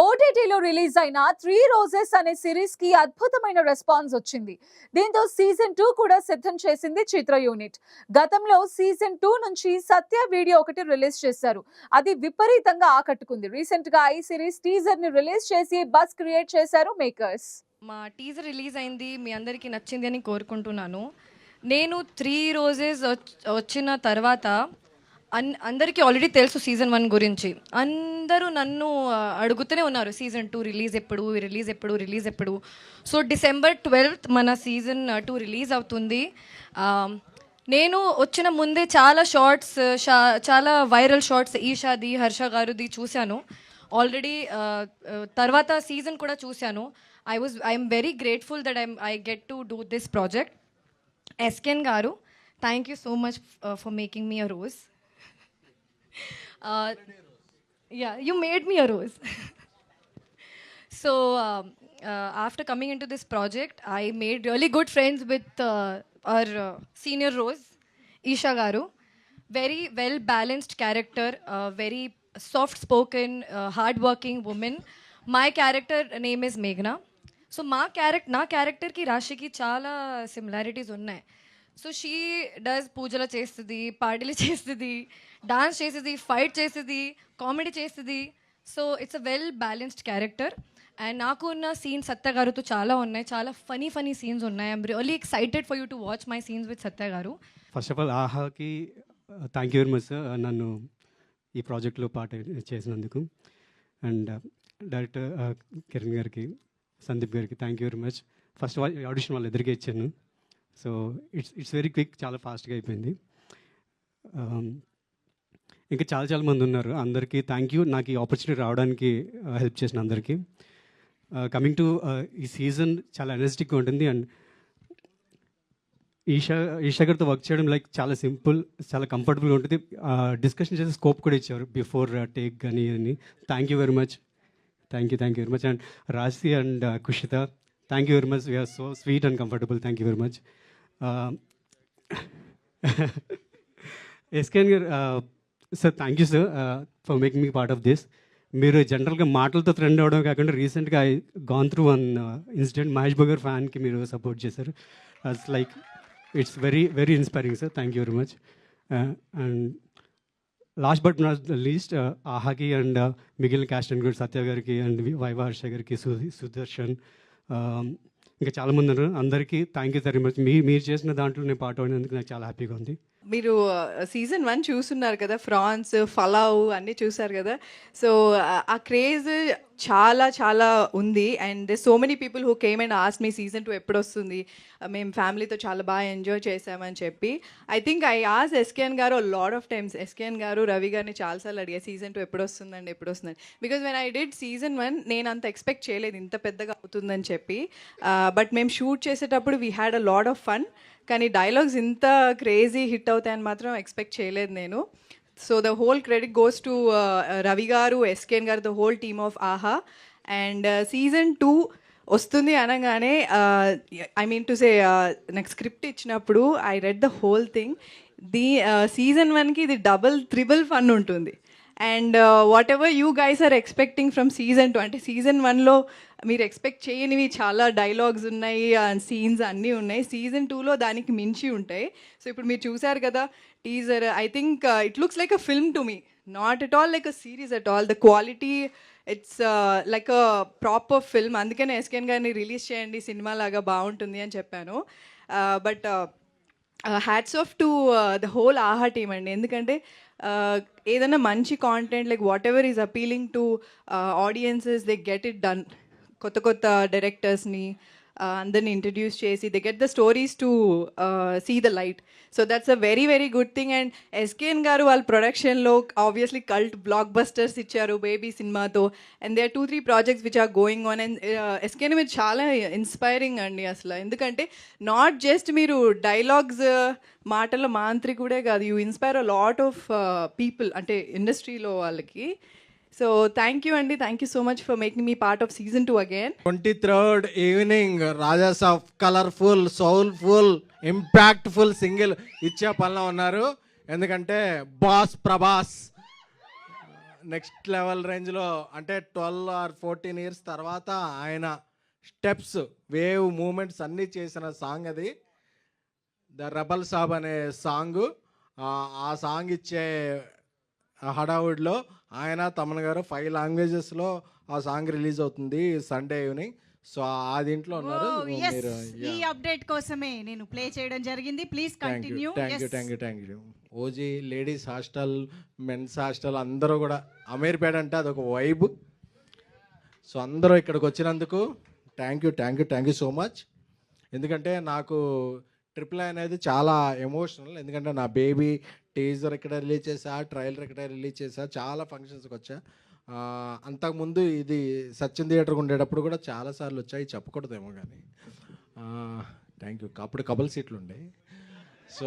ఓటీటీలో రిలీజ్ అయిన three roses అనే సిరీస్కి అద్భుతమైన రెస్పాన్స్ వచ్చింది. దీంతో సీజన్ టూ కూడా సిద్ధం చేసింది చిత్ర యూనిట్. గతంలో సీజన్ టూ నుంచి సత్య వీడియో ఒకటి రిలీజ్ చేశారు. అది విపరీతంగా ఆకట్టుకుంది. రీసెంట్గా ఈ సిరీస్ టీజర్ని రిలీజ్ చేసి బస్ క్రియేట్ చేశారు మేకర్స్. మా టీజర్ రిలీజ్ అయింది మీ అందరికీ నచ్చింది అని కోరుకుంటున్నాను. నేను త్రీ రోజెస్ వచ్చిన తర్వాత అన్ అందరికీ ఆల్రెడీ తెలుసు సీజన్ వన్ గురించి. అందరూ నన్ను అడుగుతూనే ఉన్నారు. సీజన్ టూ రిలీజ్ ఎప్పుడు రిలీజ్ ఎప్పుడు రిలీజ్ ఎప్పుడు. సో డిసెంబర్ ట్వెల్త్ మన సీజన్ టూ రిలీజ్ అవుతుంది. నేను వచ్చిన ముందే చాలా షార్ట్స్ చాలా వైరల్ షార్ట్స్ ఈషాది హర్ష గారుది చూశాను. ఆల్రెడీ తర్వాత సీజన్ కూడా చూశాను. I was I'm very grateful that I'm I get to do this project S K N garu thank you so much for making me a rose yeah you made me a rose so um, uh, after coming into this project i made really good friends with uh, our uh, senior rose isha garu very well balanced character uh, very soft spoken uh, hard working woman my character name is meghna so మా character నా క్యారెక్టర్కి రాశికి చాలా similarities ఉన్నాయి so she does పూజలు చేస్తుంది పార్టీలు చేస్తుంది డాన్స్ చేసేది ఫైట్ చేసేది కామెడీ చేస్తుంది so it's a well balanced character and నాకు ఉన్న సీన్స్ సత్య గారుతో చాలా ఉన్నాయి. చాలా ఫనీ ఫనీ సీన్స్ ఉన్నాయి. I'm really excited for you to watch my scenes with Satya garu. First of all ఆహాకి thank you very much sir నన్ను ఈ ప్రాజెక్ట్లో పాట చేసినందుకు. And director uh, uh, Kiran గారికి సందీప్ గారికి thank you very much first audition వాళ్ళు ఎదురుగా ఇచ్చాను. So it's it's very quick చాలా ఫాస్ట్గా అయిపోయింది. Um, ఇంకా చాలా చాలా మంది ఉన్నారు. అందరికీ థ్యాంక్ యూ నాకు ఈ ఆపర్చునిటీ రావడానికి uh, హెల్ప్ చేసిన అందరికీ. Uh, కమింగ్ టు uh, ఈ సీజన్ చాలా ఎనర్జెటిక్గా ఉంటుంది. అండ్ ఈషా ఈషా గారితో వర్క్ చేయడం లైక్ చాలా సింపుల్ చాలా కంఫర్టబుల్గా ఉంటుంది. డిస్కషన్ చేసే స్కోప్ కూడా ఇచ్చారు. బిఫోర్ టేక్ కానీ అని thank you very much thank you thank you very much and Rashi and Kushitha thank you very much we're so sweet and comfortable thank you very much S K N garu sir thank you sir for making me part of this మీరు జనరల్గా మాటలతో trend అవ్వడం కాకుండా రీసెంట్గా I gone through one incident Mahesh bugger ఫ్యాన్కి మీరు support చేశారు. As like it's very very inspiring sir thank you very much and last but not least ఆహాకి and మిగిలిన క్యాస్ట్ అండ్ కూడా సత్య గారికి అండ్ వైవా హర్ష గారికి సు సుదర్శన్ ఇంకా చాలామంది ఉన్నారు. అందరికీ థ్యాంక్ యూ వెరీ మచ్ మీ మీరు చేసిన దాంట్లో నేను పాట అయినందుకు నాకు చాలా హ్యాపీగా ఉంది. మీరు సీజన్ వన్ చూస్తున్నారు కదా ఫ్రాన్స్ ఫలావ్ అన్నీ చూసారు కదా. సో ఆ క్రేజ్ చాలా చాలా ఉంది. And so many people who came and ask me season two ఎప్పుడు వస్తుంది మేము ఫ్యామిలీతో చాలా బాగా ఎంజాయ్ చేసామని చెప్పి. I think I ask S K N garu lot of times S K N garu Ravi గారిని చాలాసార్లు అడిగా సీజన్ టూ ఎప్పుడు వస్తుందండి ఎప్పుడు వస్తుందండి because when I did season one నేను అంత ఎక్స్పెక్ట్ చేయలేదు. ఇంత పెద్దగా అవుతుందని చెప్పి. Uh, బట్ మేము షూట్ చేసేటప్పుడు we had a lot of fun కానీ డైలాగ్స్ ఇంత క్రేజీ హిట్ అవుతాయని మాత్రం ఎక్స్పెక్ట్ చేయలేదు నేను. So the whole credit goes to Ravi garu S K N garu the whole team of Aha and season two వస్తుంది అనగానే I mean to say నాకు script ఇచ్చినప్పుడు I read the whole thing the season వన్కి ఇది double triple fun ఉంటుంది. And whatever you guys are expecting from season two అంటే season వన్లో మీరు ఎక్స్పెక్ట్ చేయనివి చాలా డైలాగ్స్ ఉన్నాయి సీన్స్ అన్నీ ఉన్నాయి. సీజన్ టూలో దానికి మించి ఉంటాయి. సో ఇప్పుడు మీరు చూసారు కదా teaser I think it looks like a film to me not at all like a series at all the quality it's like a proper film అందుకనే ఎస్కెన్ గారిని రిలీజ్ చేయండి సినిమా లాగా బాగుంటుంది అని చెప్పాను. But hats off to the whole Aha team అండి. ఎందుకంటే ఏదైనా మంచి content like whatever is appealing to audiences they get it done కొత్త కొత్త డైరెక్టర్స్ని అందరిని ఇంట్రడ్యూస్ చేసి they get the stories to see the light so that's a very very good thing and SKN గారు వాళ్ళ ప్రొడక్షన్లో ఆబ్వియస్లీ కల్ట్ బ్లాక్ బస్టర్స్ ఇచ్చారు బేబీ సినిమాతో and they are two three projects which are going on and SKN మీరు చాలా inspiring అండి అసలు. ఎందుకంటే నాట్ జస్ట్ మీరు డైలాగ్స్ మాటల మాంత్రికుడే కాదు. You inspire a lot of people అంటే ఇండస్ట్రీలో వాళ్ళకి. సో థ్యాంక్ యూ అండి. Thank you so much for making me part of season two again twenty third evening Rajas of colourful soulful impactful single ఇచ్చే పనిలో ఉన్నారు. ఎందుకంటే బాస్ ప్రభాస్ నెక్స్ట్ లెవెల్ రేంజ్లో అంటే ట్వెల్వ్ ఆర్ ఫోర్టీన్ ఇయర్స్ తర్వాత ఆయన steps wave moments అన్నీ చేసిన సాంగ్ అది. ద రెబల్ సాబ్ అనే సాంగ్ ఆ సాంగ్ ఇచ్చే హడావుడిలో ఆయన తమన్ గారు ఫైవ్ లాంగ్వేజెస్లో ఆ సాంగ్ రిలీజ్ అవుతుంది సండే ఈవినింగ్ సో ఆ దీంట్లో ఉన్నారు. మీరు ఈ అప్డేట్ కోసమే నేను ప్లే చేయడం జరిగింది. Please thank you continue thank you thank you thank you OG ladies hostel men's hostel అందరూ కూడా అమీర్పేట అంటే అదొక వైబ్ సో అందరూ ఇక్కడికి వచ్చినందుకు thank you thank you thank you so much ఎందుకంటే నాకు ట్రిపుల్ అనేది చాలా ఎమోషనల్. ఎందుకంటే నా బేబీ టీజర్ ఇక్కడ రిలీజ్ చేసా ట్రైలర్ ఇక్కడ రిలీజ్ చేసా చాలా ఫంక్షన్స్కి వచ్చా. అంతకుముందు ఇది సచిన్ థియేటర్కి ఉండేటప్పుడు కూడా చాలాసార్లు వచ్చాయి చెప్పకూడదేమో కానీ. థ్యాంక్ యూ అప్పుడు కబల్ సీట్లు ఉండే. సో